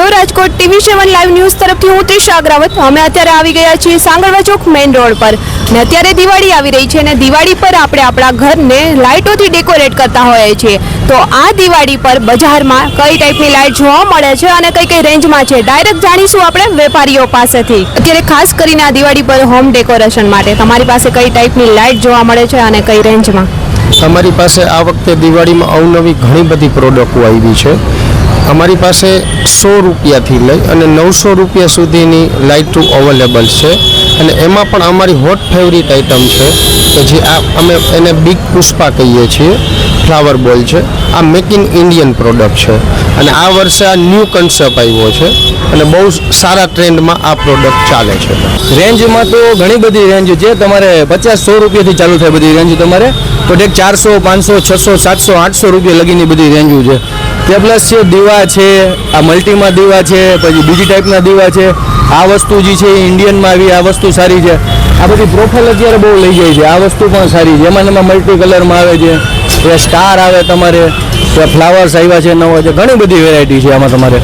Hello Rajkot TV seven live news તરફથી હું ત્રિષા અગ્રાવત. અમે અત્યારે આવી ગયા છીએ સાંગળવા ચોક મેઇન રોડ પર. ને અત્યારે દિવાળી આવી રહી છે અને દિવાળી પર આપણે આપણા ઘરને લાઇટોથી ડેકોરેટ કરતા હોઈએ છીએ. તો આ દિવાળી પર બજારમાં કઈ ટાઈપની લાઇટ જોવા મળે છે અને કઈ કઈ રેન્જમાં છે? ડાયરેક્ટ જાણીશું આપણે વેપારીઓ પાસેથી. અત્યારે ખાસ કરીને આ દિવાળી પર હોમ ડેકોરેશન માટે તમારી પાસે કઈ ટાઈપની લાઇટ જોવા મળે છે અને કઈ રેન્જમાં? અમારી પાસે આ વખતે દિવાળીમાં અવનવી ઘણી બધી પ્રોડક્ટો આવી છે. અમારી પાસે સો રૂપિયાથી લઈ અને નવસો રૂપિયા સુધીની લાઇટો અવેલેબલ છે. અને એમાં પણ અમારી હોટ ફેવરિટ આઇટમ છે કે જે આ અમે એને બિગ પુષ્પા કહીએ છીએ ફ્લાવર બોલ છે. આ મેક ઇન ઇન્ડિયન પ્રોડક્ટ છે. અને આ વર્ષે આ ન્યૂ કન્સેપ્ટ આવ્યો છે અને બહુ સારા ટ્રેન્ડમાં આ પ્રોડક્ટ ચાલે છે. રેન્જમાં તો ઘણી બધી રેન્જ છે. તમારે પચાસ સો રૂપિયાથી ચાલુ થાય બધી રેન્જ તમારે. તો ટેક ચારસો પાંચસો છસો સાતસો આઠસો રૂપિયા લગીની બધી રેન્જો છે. તે પ્લસ છે દીવા છે આ મલ્ટીમાં દીવા છે પછી બીજી ટાઈપના દીવા છે. આ વસ્તુ જે છે ઇન્ડિયનમાં આવી આ વસ્તુ સારી છે. આ બધી પ્રોફાઇલ અત્યારે બહુ લઈ જાય છે. આ વસ્તુ પણ સારી છે. એમાં એમાં મલ્ટી કલરમાં આવે છે. એ સ્ટાર આવે તમારે. ત્યાં ફ્લાવર્સ આવ્યા છે નવા છે ઘણી બધી વેરાયટી છે આમાં તમારે.